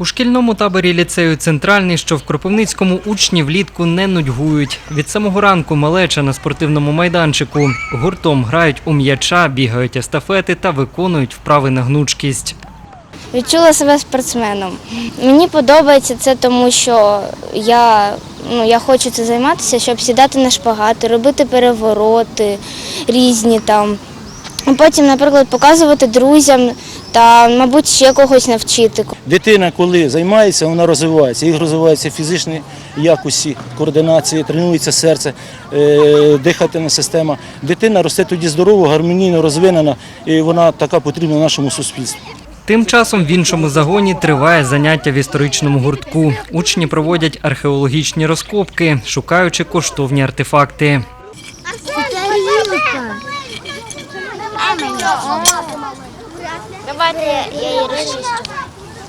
У шкільному таборі ліцею Центральний, що в Кропивницькому учні влітку не нудьгують. Від самого ранку малеча на спортивному майданчику. Гуртом грають у м'яча, бігають естафети та виконують вправи на гнучкість. Відчула себе спортсменом. Мені подобається це, тому що я, ну, я хочу це займатися, щоб сідати на шпагати, робити перевороти різні там. Потім, наприклад, показувати друзям та, мабуть, ще когось навчити. Дитина, коли займається, вона розвивається. Їх розвиваються фізичні якості, координації, тренується серце, е, дихательна система. Дитина росте тоді здорово, гармонійно розвинена, і вона така потрібна нашому суспільству. Тим часом в іншому загоні триває заняття в історичному гуртку. Учні проводять археологічні розкопки, шукаючи коштовні артефакти. Давайте я її розчистю.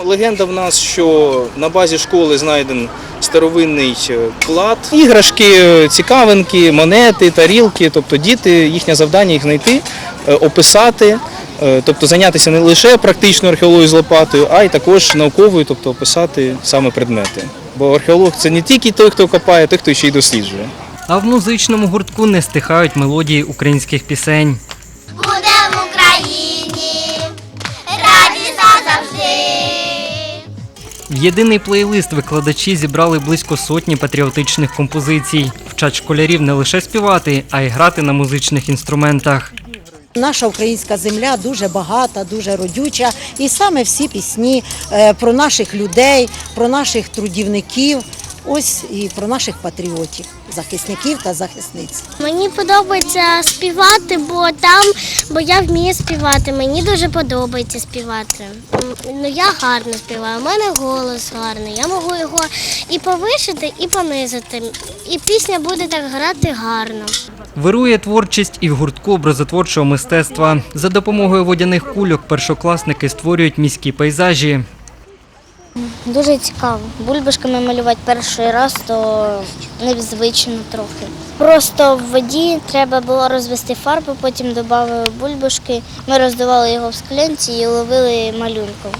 Легенда в нас, що на базі школи знайден старовинний е, клад, іграшки, е, цікавинки, монети, тарілки. Тобто діти, їхнє завдання їх знайти, е, описати, тобто зайнятися не лише практичною археологією з лопатою, а й також науковою, тобто описати саме предмети. Бо археолог це не тільки той, хто копає, а той, хто ще й досліджує. А в музичному гуртку не стихають мелодії українських пісень. В єдиний плейлист викладачі зібрали близько сотні патріотичних композицій. Вчать школярів не лише співати, а й грати на музичних інструментах. Наша українська земля дуже багата, дуже родюча, і саме всі пісні е, про наших людей, про наших трудівників, ось і про наших патріотів, захисників та захисниць. Мені подобається співати, бо там, бо я вмію співати. Мені дуже подобається співати. Ну я гарно співаю. У мене голос гарний. Я можу його і повишити, і понизити. І пісня буде так грати гарно. Вирує творчість і в гуртку образотворчого мистецтва. За допомогою водяних кульок першокласники створюють міські пейзажі. Дуже цікаво. Бульбашками малювати перший раз, то незвично трохи. Просто в воді треба було розвести фарбу, потім додали бульбашки. Ми роздавали його в склянці і ловили малюнком.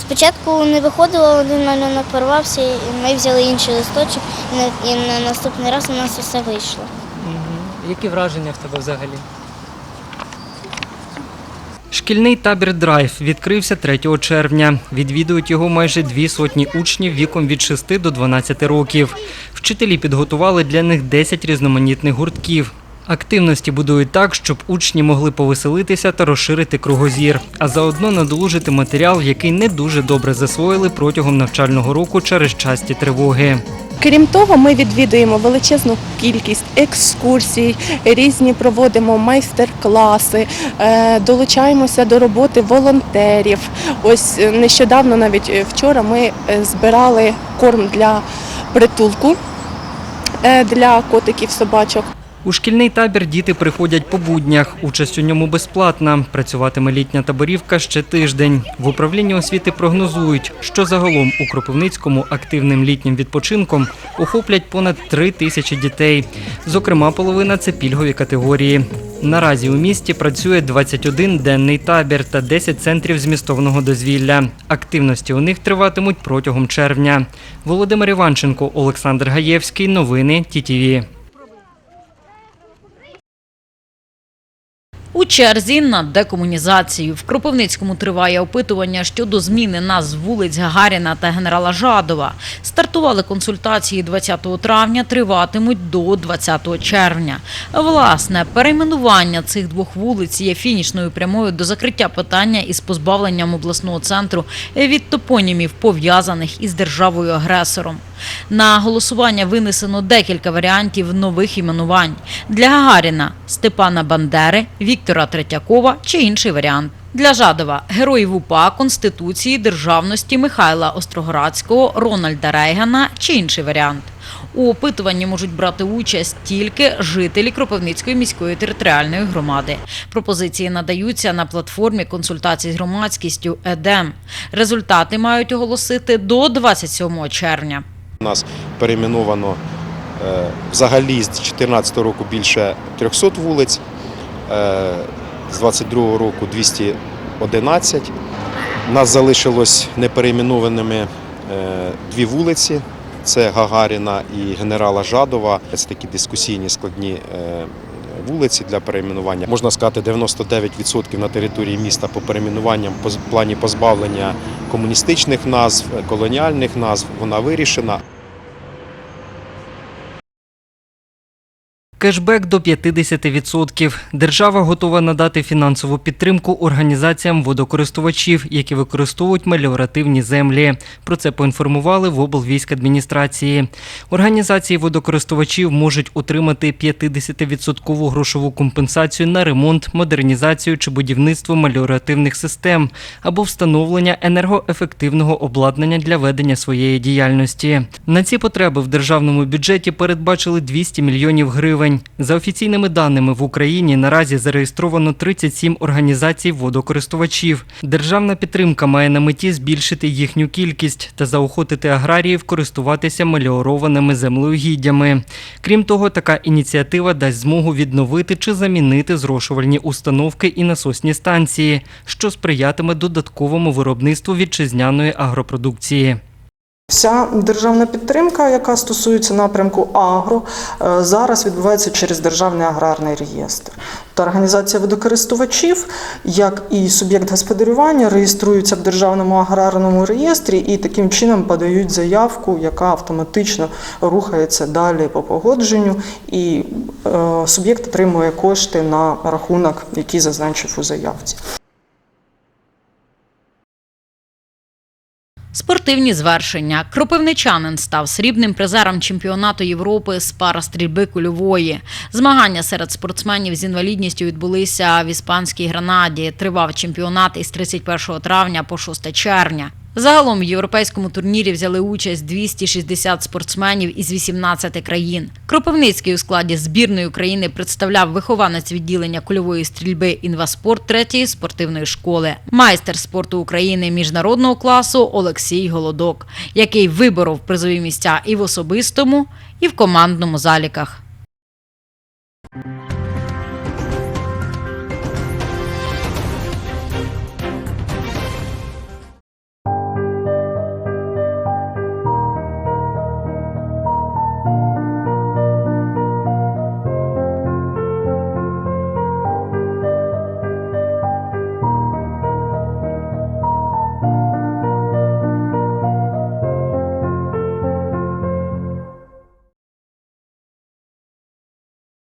Спочатку не виходило, один малюнок порвався, і ми взяли інший листочок, і на, наступний раз у нас все вийшло. Які враження в тебе взагалі? Шкільний табір Драйв відкрився 3 червня. Відвідують його майже дві сотні учнів віком від 6 до 12 років. Вчителі підготували для них 10 різноманітних гуртків. Активності будують так, щоб учні могли повеселитися та розширити кругозір, а заодно надолужити матеріал, який не дуже добре засвоїли протягом навчального року через часті тривоги. Крім того, ми відвідуємо величезну кількість екскурсій, різні проводимо майстер-класи, е, долучаємося до роботи волонтерів. Ось е, нещодавно, навіть е, вчора, ми збирали корм для притулку для котиків, собачок. У шкільний табір діти приходять по буднях. Участь у ньому безплатна. Працюватиме літня таборівка ще тиждень. В управлінні освіти прогнозують, що загалом у Кропивницькому активним літнім відпочинком охоплять понад три тисячі дітей. Зокрема, половина це пільгові категорії. Наразі у місті працює 21 денний табір та 10 центрів змістовного дозвілля. Активності у них триватимуть протягом червня. Володимир Іванченко, Олександр Гаєвський. Новини ТІТІВІ. У черзі на декомунізацію в Кропивницькому триває опитування щодо зміни назв вулиць Гагаріна та генерала Жадова. Стартували консультації 20 травня, триватимуть до 20 червня. Власне, перейменування цих двох вулиць є фінішною прямою до закриття питання із позбавленням обласного центру від топонімів, пов'язаних із державою-агресором. На голосування винесено декілька варіантів нових іменувань. Для Гагаріна – Степана Бандери, Віктора Третьякова чи інший варіант. Для Жадова – героїв УПА, Конституції, Державності Михайла Остроградського, Рональда Рейгана чи інший варіант. У опитуванні можуть брати участь тільки жителі Кропивницької міської територіальної громади. Пропозиції надаються на платформі консультацій з громадськістю ЕДЕМ. Результати мають оголосити до 27 червня. Нас перейменовано е, взагалі з 2014 року більше 300 вулиць, е, з 2022 року 211. У нас залишилось неперейменованими е, дві вулиці. Це Гагаріна і генерала Жадова. Це такі дискусійні складні вулиці для перейменування. Можна сказати, 99% на території міста по перейменуванням по плані позбавлення комуністичних назв, колоніальних назв. Вона вирішена. Кешбек до 50%. Держава готова надати фінансову підтримку організаціям водокористувачів, які використовують меліоративні землі. Про це поінформували в облвійськадміністрації. Організації водокористувачів можуть отримати 50% грошову компенсацію на ремонт, модернізацію чи будівництво меліоративних систем або встановлення енергоефективного обладнання для ведення своєї діяльності. На ці потреби в державному бюджеті передбачили 200 мільйонів гривень. За офіційними даними в Україні наразі зареєстровано 37 організацій водокористувачів. Державна підтримка має на меті збільшити їхню кількість та заохотити аграріїв користуватися меліорованими землеугіддями. Крім того, така ініціатива дасть змогу відновити чи замінити зрошувальні установки і насосні станції, що сприятиме додатковому виробництву вітчизняної агропродукції. Вся державна підтримка, яка стосується напрямку агро, е, зараз відбувається через державний аграрний реєстр. Та організація водокористувачів, як і суб'єкт господарювання, реєструються в державному аграрному реєстрі і таким чином подають заявку, яка автоматично рухається далі по погодженню, і е, суб'єкт отримує кошти на рахунок, який зазначив у заявці. Спортивні звершення. Кропивничанин став срібним призером чемпіонату Європи з парастрільби кульової. Змагання серед спортсменів з інвалідністю відбулися в іспанській Гранаді. Тривав чемпіонат із 31 травня по 6 червня. Загалом в європейському турнірі взяли участь 260 спортсменів із 18 країн. Кропивницький у складі збірної України представляв вихованець відділення кульової стрільби інваспорт третьої спортивної школи, майстер спорту України міжнародного класу Олексій Голодок, який виборов призові місця і в особистому, і в командному заліках.